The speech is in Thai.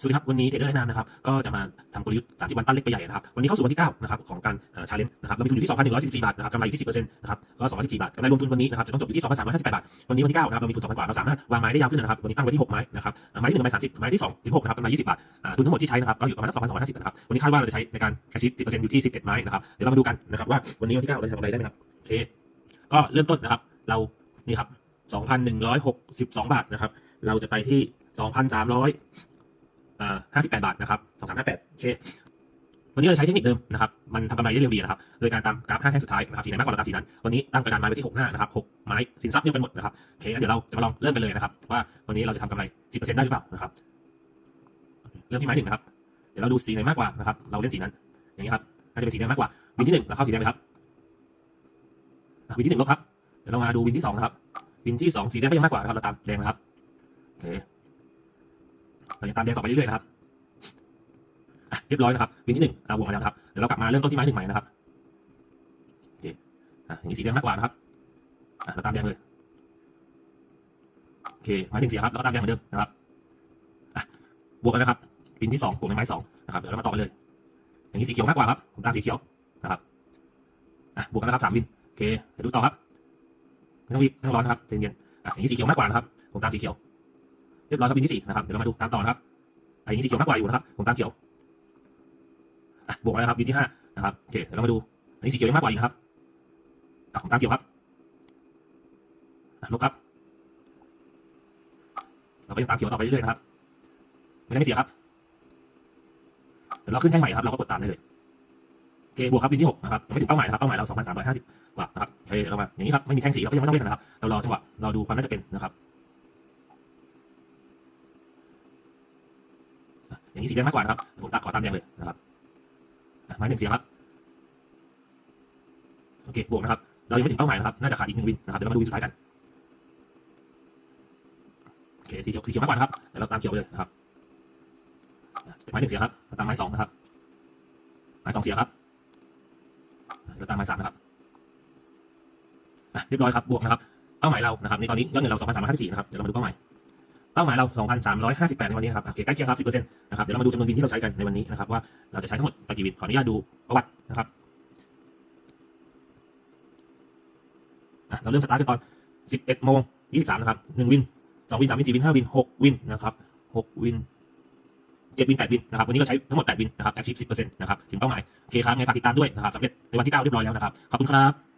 สวัสดีครับวันนี้เทรดเดอร์แนะนำนะครับก็จะมาทำกลยุทธ์ 30 วันปั้นเล็กไปใหญ่นะครับวันนี้เข้าสู่วันที่ 9 นะครับของการชาเลนจ์นะครับเรามีทุนอยู่ที่ 2,144 บาทนะครับกำไรอยู่ที่ 10%นะครับก็214บาทกำไรรวมทุนวันนี้นะครับจะต้องจบอยู่ที่ 2,358 บาท วันนี้วันที่ 9 นะครับเรามีทุน2,000กว่าเราสามารถวางไม้ได้ยาวขึ้นนะครับวันนี้ตั้งไว้ที่ 6 ไม้นะครับไม้ที่1ไม้30 ไม้ที่2ถึง6นะครับกำไร20 บาททุนทั้งหมดที่ใช้นะครับก็อยู่ประมาณ2,250นะครับวันนี้คาดว่าเราจะใช้ในการแคชชิป10%อยู่ที่ 11 ไม้นะครับเดี๋ยวเรามาดูกันนะครับว่าวันนี้วันที่ 9 เราจะทำอะไรได้ไหมครับโอเคก็เริ่มต้นนะครับเรานี่ครับ2,162 บาทนะครับเราจะไปที่ 2,300 ห้าสิบแปดบาทนะครับสองสามห้าแปดโอเควันนี้เราใช้เทคนิคเดิมนะครับ มันทำกำไรได้เร็วดีนะครับ โดยการตามกราฟห้าแท่งสุดท้ายนะครับสีไหนมากกว่าเราตามสีนั้น วันนี้ตั้งกระดานไม้ไว้ที่หกหน้านะครับหกไม้สินทรัพย์เดียวกันหมดนะครับ โอเคงั้นเดี๋ยวเราจะมาลองเริ่มกันเลยนะครับ ว่าวันนี้เราจะทำกำไรสิบเปอร์เซ็นต์ได้หรือเปล่านะครับ เริ่มที่ไม้หนึ่งนะครับ เดี๋ยวเราดูสีไหนมากกว่านะครับ เราเล่นสีนั้น อย่างนี้ครับ น่าจะเป็นสีแดงมากกว่า วินที่หนึ่งเราเข้าสีแดงเลยครับ วินที่หนึ่งลบครับ เดี๋ยวเรามาดูวินที่สองนะครับ วินที่สองสีแดงก็ยังมากกว่านะครับ เราตามแดงนะครับโอเค เราจะตามแดงต่อไปเรื่อยๆนะครับเรียบร้อยนะครับวินที่หนึ่งเราบวกมาแล้วครับเดี๋ยวเรากลับมาเริ่มต้นที่ไม้หนึ่งใหม่นะครับโอเคอะอย่างนี้สีแดงมากกว่านะครับอะเราตามแดงเลยโอเคไม้หนึ่งเสียครับแล้วก็ตามแดงเหมือนเดิมนะครับอะบวกกันนะครับวินที่สองบวกในไม้สองนะครับเดี๋ยวเรามาต่อกันเลย อย่างนี้สีเขียวมากกว่าครับผมตามสีเขียวนะครับอะบวกกันนะครับสามวินโอเคเดี๋ยวดูต่อครับไม่ต้องรีบไม่ต้องร้อนนะครับเย็นๆอะอย่างนี้สีเขียวมากกว่านะครับผมตามสีเขียว เรียบร้อยครับวินที่สี่นะครับ เดี๋ยวเรามาดูตามต่อนะครับอะอย่างนี้สีเขียวมากกว่าอยู่นะครับ ผมตามเขียวอะบวกมาแล้วครับวินที่ห้านะครับ โอเค เดี๋ยวเรามาดู อันนี้สีเขียวยังมากกว่าอีกนะครับอะผมตามเขียวครับลบครับ เราก็ยังตามเขียวต่อไปเรื่อยๆนะครับ ไม่ได้ไม่เสียครับ เดี๋ยวเราขึ้นแท่งใหม่ครับ เราก็กดตามได้เลยโอเคบวกครับวินที่หกนะครับยังไม่ถึงเป้าหมายนะครับ เป้าหมายเราสองพันสามร้อยห้าสิบกว่านะครับ โอเค เรามา อย่างนี้ครับ ไม่มีแท่งสีเราก็ยังไม่ต้องเล่นนะครับ เรารอจังหวะ เราดูความน่าจะเป็นนะครับ อย่างนี้สีแดงมากกว่านะครับผมตัดขอตามแดงเลยนะครับอะไม้หนึ่งเสียครับโอเคบวกนะครับ เรายังไม่ถึงเป้าหมายนะครับ น่าจะขาดอีกหนึ่งวินนะครับเดี๋ยวเรามาดูวินสุดท้ายกันโอเคสีเขียวสีเขียวมากกว่านะครับเดี๋ยวเราตามเขียวไปเลยนะครับไม้หนึ่งเสียครับเราตามไม้สองนะครับไม้สองเสียครับเราตามไม้สามนะครับเรียบร้อยครับบวกนะครับเป้าหมายเรานะครับในตอนนี้ยอดเงินเรา2,354นะครับเดี๋ยวเรามาดูเป้าหมาย เป้าหมายเรา 2,358 ในวันนี้นะครับ โอเค ใกล้เคียงครับ 10%นะครับ เดี๋ยวเรามาดูจำนวนวินที่เราใช้กันในวันนี้นะครับ ว่าเราจะใช้ทั้งหมดไปกี่วิน ขออนุญาตดูประวัตินะครับเราเริ่มสตาร์ทกันตอน 11โมง23 นะครับ 1 วิน 2 วิน 3 วิน 4 วิน 5 วิน 6 วินนะครับ 6 วิน 7 วิน 8 วินนะครับ วันนี้เราใช้ทั้งหมด 8 วินนะครับแอคทีฟ10%นะครับ ถึงเป้าหมาย โอเคครับไงฝากติดตามด้วยนะครับสำเร็จในวันที่ 9 เรียบร้อยแล้วนะครับ ขอบคุณครับ